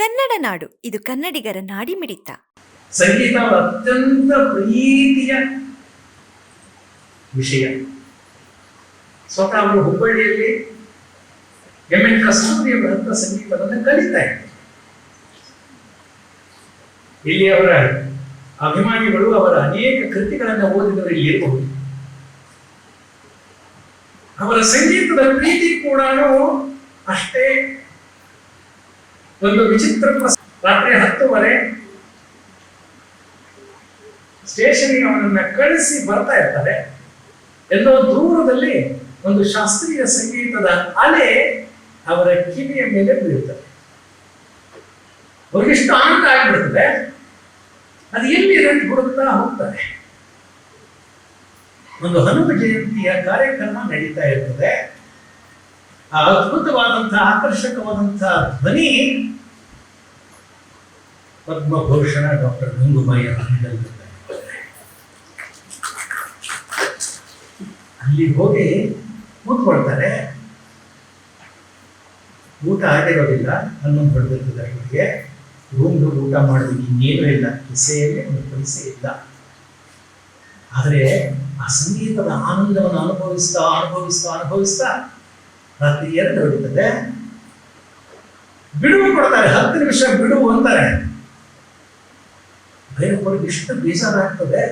ಕನ್ನಡ ನಾಡು. ಇದು ಕನ್ನಡಿಗರ ನಾಡಿ ಮಿಡಿತ ಸಂಗೀತ ಅತ್ಯಂತ ಪ್ರೀತಿಯ ವಿಷಯ. ಸ್ವತಃ ಅವರು ಹುಬ್ಬಳ್ಳಿಯಲ್ಲಿ ಎಂ ಎನ್ ಕಸ್ತೂರಿ ಅವರಂತ ಸಂಗೀತವನ್ನು ಕಲಿತಾ ಇದ್ದಾರೆ. ಇಲ್ಲಿ ಅವರ ಅಭಿಮಾನಿಗಳು, ಅವರ ಅನೇಕ ಕೃತಿಗಳನ್ನು ಓದಿದವರು ಇಲ್ಲಿ ಇರಬಹುದು ಅವರ ಸಂಗೀತದ ಪ್ರೀತಿ ಕೂಡ ಅಷ್ಟೇ ಒಂದು ವಿಚಿತ್ರ ರಾತ್ರಿ ಹತ್ತುವರೆ ಸ್ಟೇಷನ್ಗೆ ಅವನನ್ನ ಕಳಿಸಿ ಬರ್ತಾ ಇರ್ತಾರೆ. ಎಲ್ಲೋ ದೂರದಲ್ಲಿ ಒಂದು ಶಾಸ್ತ್ರೀಯ ಸಂಗೀತದ ಅಲೆ ಅವರ ಕಿವಿಯ ಮೇಲೆ ಬೀಳುತ್ತದೆ. ಅವ್ರಿಗೆಷ್ಟು ಆನಂದ ಆಗ್ಬಿಡ್ತದೆ. ಅದು ಎಲ್ಲಿ ಅಂತ ಹುಡುಕ್ತಾ ಹೋಗ್ತಾರೆ. ಒಂದು ಹನುಮ ಜಯಂತಿಯ ಕಾರ್ಯಕ್ರಮ ನಡೀತಾ ಇರ್ತದೆ. ಆ ಅದ್ಭುತವಾದಂತಹ ಆಕರ್ಷಕವಾದಂತಹ ಧ್ವನಿ ಪದ್ಮಭೂಷಣ ಡಾಕ್ಟರ್ ಅವರಿಂದ ಅಲ್ಲಿ ಹೋಗಿ ಕೂತ್ಕೊಳ್ತಾರೆ. ಊಟ ಆಗಿರೋದಿಲ್ಲ, ಹನ್ನೊಂದು ಹೊಡೆದಿರ್ತದೆ ಅವರಿಗೆ ರೂಮ್ಗೆ ಊಟ ಮಾಡೋದಕ್ಕೆ ಇನ್ನೇನೂ ಇಲ್ಲ ಕಿಸೆಯಲ್ಲಿ ಒಂದು ಪೈಸೆ ಇಲ್ಲ. ಆದರೆ ಆ ಸಂಗೀತದ ಆನಂದವನ್ನು ಅನುಭವಿಸ್ತಾ ಅನುಭವಿಸ್ತಾ ಅನುಭವಿಸ್ತಾ ರಾತ್ರಿ ಎರಡು ಹೊಡಿತದೆ ಬಿಡುವು ಕೊಡ್ತಾರೆ, ಹತ್ತು ನಿಮಿಷ ಬಿಡುವು ಅಂತಾರೆ. ಬೇರೆ ಇಷ್ಟು ಬೇಜಾರಾಗ್ತದೆ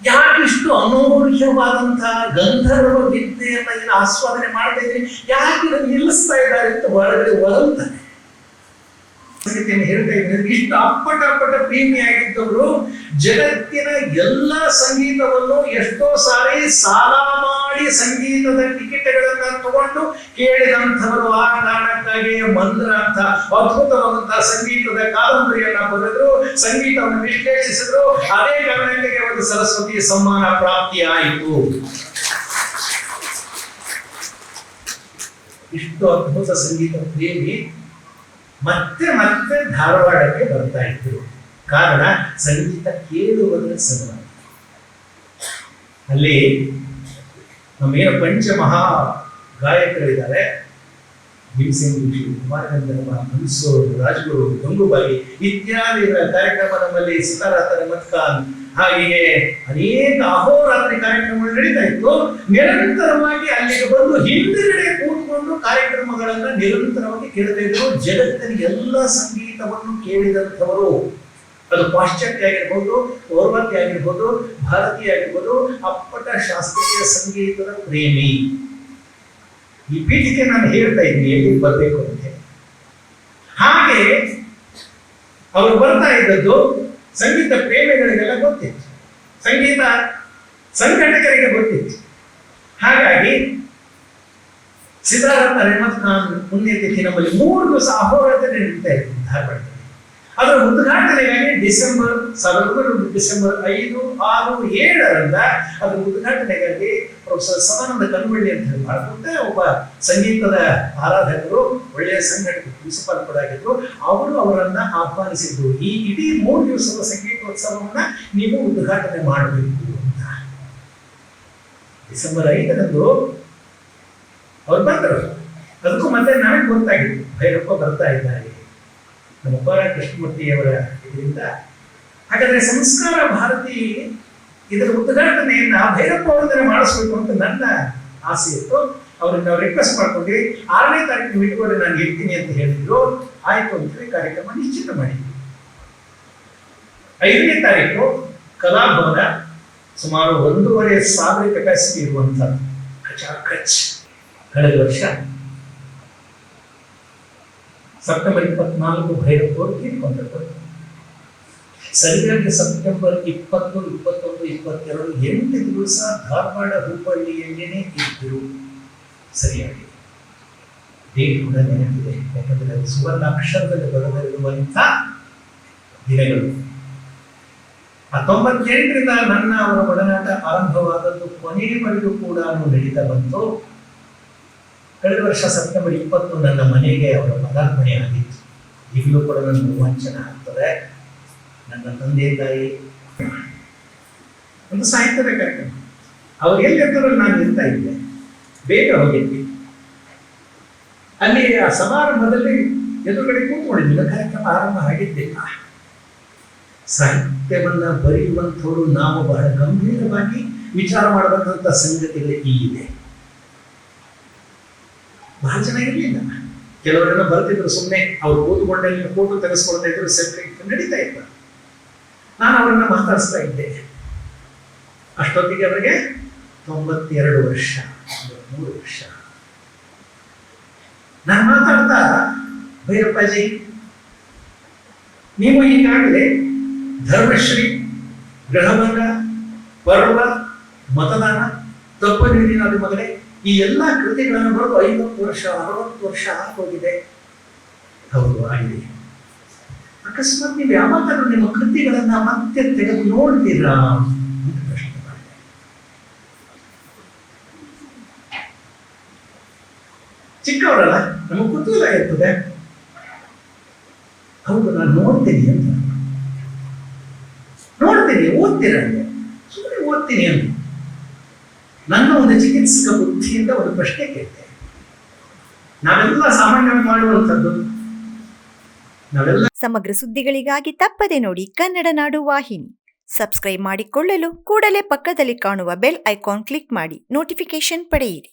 ಯಾಕೆ ಇಷ್ಟು ಅನೂಹ್ಯವಾದಂತಹ ಗಂಧರ್ವ ವಿದ್ಯೆಯನ್ನ ಏನು ಆಸ್ವಾದನೆ ಮಾಡ್ತಾ ಇದ್ದೀನಿ? ಯಾಕೆ ನಿಲ್ಲಿಸ್ತಾ ಇದ್ದಾರೆ ಅಂತ ಒಳಗಡೆ ಹೊರಂತಾರೆ ಹೇಳ್ತಾ ಇದ್ದೀನಿ. ಇಷ್ಟು ಅಪ್ಪಟ ಅಪ್ಪಟ ಪ್ರೀಮಿ ಆಗಿದ್ದವರು ಜಗತ್ತಿನ ಎಲ್ಲ ಸಂಗೀತವನ್ನು ಎಷ್ಟೋ ಸಾರಿ ಸಾಲ ಮಾಡಿ ಸಂಗೀತದ ಟಿಕೆಟ್ಗಳನ್ನ ತಗೊಂಡು ಕೇಳಿದಂಥವರು ಆ ಕಾರಣಕ್ಕಾಗಿ ಮಂದ್ರ ಅಂತ ಅದ್ಭುತವಾದಂತಹ ಸಂಗೀತದ ಕಾದಂಬರಿಯನ್ನ ಬರೆದ್ರು, ಸಂಗೀತವನ್ನು ವಿಶ್ಲೇಷಿಸಿದ್ರು ಅದೇ ಕಾರಣಕ್ಕೆ ಒಂದು ಸರಸ್ವತಿ ಸಮ್ಮಾನ ಪ್ರಾಪ್ತಿ ಆಯಿತು. ಇಷ್ಟು ಅದ್ಭುತ ಸಂಗೀತ ಪ್ರೇಮಿ ಮತ್ತೆ ಮತ್ತೆ ಧಾರವಾಡಕ್ಕೆ ಬರ್ತಾ ಇದ್ರು. ಕಾರಣ ಸಂಗೀತ ಕೇಳುವುದರ ಸಮ ಅಲ್ಲಿ ನಮ್ಮೇನು ಪಂಚಮಹಾ ಗಾಯಕರಿದ್ದಾರೆ ಭೀಮಸೇನ್ ಜೋಶಿ ಕುಮಾರಗಂಧರ್ವ ಮನ್ಸೂರ್ ರಾಜ್ಗುರು, ಗಂಗೂಬಾಯಿ ಇತ್ಯಾದಿ ಕಾರ್ಯಕ್ರಮ ನಮ್ಮಲ್ಲಿ ಸಿತಾರಾತ ಖಾನ್ ಹಾಗೆಯೇ ಅನೇಕ ಅಹೋರಾತ್ರಿ ಕಾರ್ಯಕ್ರಮಗಳು ನಡೀತಾ ಇತ್ತು. ನಿರಂತರವಾಗಿ ಅಲ್ಲಿಗೆ ಬಂದು ಹಿಂದಿನಡೆ ಕೂತ್ಕೊಂಡು ಕಾರ್ಯಕ್ರಮಗಳನ್ನ ನಿರಂತರವಾಗಿ ಕೇಳ್ತಾ ಇದ್ರು. ಜಗತ್ತಿನ ಎಲ್ಲ ಸಂಗೀತವನ್ನು ಕೇಳಿದಂಥವರು ಅದು ಪಾಶ್ಚಾತ್ಯ ಆಗಿರ್ಬೋದು ಪೌರ್ವತ್ಯ ಆಗಿರ್ಬೋದು ಭಾರತೀಯ ಆಗಿರ್ಬೋದು ಅಪ್ಪಟ ಶಾಸ್ತ್ರೀಯ ಸಂಗೀತದ ಪ್ರೇಮಿ. ಈ ಪೀಠಿಕೆ ನಾನು ಹೇಳ್ತಾ ಇದ್ದೀನಿ ಎಲ್ಲಿ ಬರಬೇಕು ಅಂತ. ಹಾಗೆ ಅವರು ಬರ್ತಾ ಇದ್ದದ್ದು ಸಂಗೀತ ಪ್ರೇಮಿಗಳಿಗೆಲ್ಲ ಗೊತ್ತಿತ್ತು. ಸಂಗೀತ ಸಂಘಟಕರಿಗೆ ಗೊತ್ತಿತ್ತು. ಹಾಗಾಗಿ ಸಿದ್ಧಾರ್ಥ ರೆಹಮತ್ ಖಾನ್ ಪುಣ್ಯತಿಥಿ ನಮ್ಮಲ್ಲಿ ಮೂರು ದಿವಸ ಅಹೋರಾತ್ರ ನಡೀತಾ ಇತ್ತು ಧಾರವಾಡದಲ್ಲಿ. ಅದರ ಉದ್ಘಾಟನೆಗಾಗಿ ಡಿಸೆಂಬರ್ ಸಾವಿರದ ಡಿಸೆಂಬರ್ ಐದು, ಆರು, ಏಳರಿಂದ ಅದರ ಉದ್ಘಾಟನೆಗಾಗಿ ಪ್ರೊಫೆಸರ್ ಸದಾನಂದ ಕನ್ವಳ್ಳಿ ಅಂತ ಹೇಳಿ ಒಬ್ಬ ಸಂಗೀತದ ಆರಾಧಕರು, ಒಳ್ಳೆಯ ಸಂಘಟಕ ಪ್ರಿನ್ಸಿಪಾಲ್ ಕೂಡ ಆಗಿದ್ರು. ಅವರು ಅವರನ್ನ ಆಹ್ವಾನಿಸಿದ್ರು. ಈ ಇಡೀ ಮೂರು ದಿವಸದ ಸಂಗೀತೋತ್ಸವವನ್ನ ನೀವು ಉದ್ಘಾಟನೆ ಮಾಡಬೇಕು ಅಂತ. ಡಿಸೆಂಬರ್ ಐದರಂದು ಅವ್ರು ಬಂದರು. ಅದಕ್ಕೂ ಮತ್ತೆ ನನಗೆ ಗೊತ್ತಾಗಿತ್ತು ಭೈರಪ್ಪ ಬರ್ತಾ ಇದ್ದಾರೆ. ನಮ್ಮ ಕೋರ ಕೃಷ್ಣಮೂರ್ತಿಯವರ ಇದರಿಂದ. ಹಾಗಾದ್ರೆ ಸಂಸ್ಕಾರ ಭಾರತಿ ಇದರ ಉದ್ಘಾಟನೆಯನ್ನ ಭೈರಪ್ಪ ಮಾಡಿಸ್ಬೇಕು ಅಂತ ನನ್ನ ಆಸೆ ಇತ್ತು. ಅವ್ರನ್ನ ನಾವು ರಿಕ್ವೆಸ್ಟ್ ಮಾಡ್ಕೊಂಡ್ವಿ. ಆರನೇ ತಾರೀಕು ಇಟ್ಕೊಂಡು ನಾನು ಇರ್ತೀನಿ ಅಂತ ಹೇಳಿದ್ರು. ಆಯ್ತು ಅಂತೇಳಿ ಕಾರ್ಯಕ್ರಮ ನಿಶ್ಚಿತ ಮಾಡಿದ್ವಿ. ಐದನೇ ತಾರೀಕು ಕಲಾಭವನ, ಸುಮಾರು ಒಂದೂವರೆ ಸಾವಿರ ಕೆಪಾಸಿಟಿ ಇರುವಂತ ಕಚ್ ಕಳೆದ ವರ್ಷ. ಸೆಪ್ಟೆಂಬರ್ ಇಪ್ಪತ್ನಾಲ್ಕು ಭೈರಪ್ಪ ಅವರು ತೀರ್ಕೊಂಡರು ಸರಿಯಾಗಿ ಸೆಪ್ಟೆಂಬರ್ ಇಪ್ಪತ್ತು, ಇಪ್ಪತ್ತೊಂದು, ಇಪ್ಪತ್ತೆರಡು ಎಂಟು ದಿವಸ ಧಾರವಾಡ ಹುಬ್ಬಳ್ಳಿಯಲ್ಲೇನೆ ಇದ್ದರು. ಸರಿಯಾಗಿ. ಡೇಟ್ ಕೂಡ ನೆನಪಿದೆ, ಯಾಕಂದ್ರೆ ಅದು ಸುವರ್ಣ ಅಕ್ಷರದಲ್ಲಿ ಬರೆದಿರುವಂತ ದಿನಗಳು. ಹತ್ತೊಂಬತ್ತೆಂಟರಿಂದ ತೊಂಬತ್ತೆಂಟರಿಂದ ನನ್ನ ಅವರ ಒಡನಾಟ ಆರಂಭವಾದದ್ದು ಕೊನೆಯವರೆಗೂ ಕೂಡ ನಡೀತಾ ಬಂತು. ಕಳೆದ ವರ್ಷ ಸೆಪ್ಟೆಂಬರ್ ಇಪ್ಪತ್ತು ನನ್ನ ಮನೆಗೆ ಅವರ ಪದಾರ್ಪಣೆ ಆಗಿತ್ತು. ಈಗಲೂ ಕೂಡ ನನ್ನ ರೋಮಾಂಚನ ಆಗ್ತದೆ. ನನ್ನ ತಂದೆ ತಾಯಿ ಒಂದು ಸಾಹಿತ್ಯದ ಕಾರ್ಯಕ್ರಮ ಅವ್ರು ಎಲ್ಲಿರ್ತಾರೋ ನಾನು ನಿಲ್ತಾ ಇದ್ದೆ. ಬೇಗ ಹೋಗಿದ್ವಿ ಅಲ್ಲಿ ಆ ಸಮಾರಂಭದಲ್ಲಿ ಎದುರುಗಡೆ ಕೂತ್ಕೊಂಡಿದ್ದಿಲ್ಲ ಕಾರ್ಯಕ್ರಮ ಆರಂಭ ಆಗಿದ್ದೆ. ಸಾಹಿತ್ಯವನ್ನ ಬರೆಯುವಂಥವರು ನಾವು ಬಹಳ ಗಂಭೀರವಾಗಿ ವಿಚಾರ ಮಾಡಬೇಕಂತ ಸಂಗತಿಗಳು ಇಲ್ಲಿದೆ ಬಹಳ ಜನ ಇರಲಿಲ್ಲ. ಕೆಲವರೆಲ್ಲ ಬರ್ತಿದ್ರು ಸುಮ್ಮನೆ ಅವ್ರು ಓದ್ಕೊಂಡೆ ಫೋಟೋ ತೆಗೆಸ್ಕೊಳ್ತಾ ಇದ್ರು ಸೆಲ್ಫಿ ನಡೀತಾ ಇತ್ತು ನಾನು ಅವರನ್ನ ಮಾತಾಡಿಸ್ತಾ ಇದ್ದೆ. ಅಷ್ಟೊತ್ತಿಗೆ ಅವರಿಗೆ ತೊಂಬತ್ತೆರಡು ವರ್ಷ ಮೂರು ವರ್ಷ. ನಾನು ಮಾತಾಡ್ತಾ, ಭೈರಪ್ಪಾಜಿ, ನೀವು ಈಗಾಗಲೇ ಧರ್ಮಶ್ರೀ ಗ್ರಹಭಂಗ ಪರ್ವ, ಮತದಾನ, ತಪ್ಪು ನೀಡಿನ ಮಗನೇ ಈ ಎಲ್ಲ ಕೃತಿಗಳನ್ನು ಬರೆದು ಐವತ್ತು ವರ್ಷ ಅರವತ್ತು ವರ್ಷ ಆಗೋಗಿದೆ. ಹೌದು ಆಗಿದೆ. ಅಕಸ್ಮಾತ್ ನೀವು ಯಾವಾಗಲೂ ನಿಮ್ಮ ಕೃತಿಗಳನ್ನ ಮತ್ತೆ ತೆಗೆದು ನೋಡ್ತೀರಾ? ಅಂತ ಪ್ರಶ್ನೆ ಮಾಡಿದೆ ಚಿಕ್ಕವರಲ್ಲ ನಮಗೆ ಕುತೂಹಲ ಇರ್ತದೆ. ಹೌದು ನಾನು ನೋಡ್ತೀನಿ ಅಂತ. ನೋಡ್ತೀನಿ ಓದ್ತೀರ ಸುಮ್ಮನೆ ಓದ್ತೀನಿ ಅಂತ. ನನ್ನ ಒಂದು ಚಿಕಿತ್ಸಕ ಬುದ್ಧಿಯಿಂದ ಒಂದು ಪ್ರಶ್ನೆ ಕೇಳ್ತೆ ನಾವೆಲ್ಲ ಸಾಮಾನ್ಯವಾಗಿ ಮಾಡುವಂಥದ್ದು? ನಾವೆಲ್ಲ ಸಮಗ್ರ ಸುದ್ದಿಗಳಿಗಾಗಿ ತಪ್ಪದೆ ನೋಡಿ ಕನ್ನಡ ನಾಡು ವಾಹಿನಿ. ಸಬ್ಸ್ಕ್ರೈಬ್ ಮಾಡಿಕೊಳ್ಳಲು ಕೂಡಲೇ ಪಕ್ಕದಲ್ಲಿ ಕಾಣುವ ಬೆಲ್ ಐಕಾನ್ ಕ್ಲಿಕ್ ಮಾಡಿ ನೋಟಿಫಿಕೇಶನ್ ಪಡೆಯಿರಿ.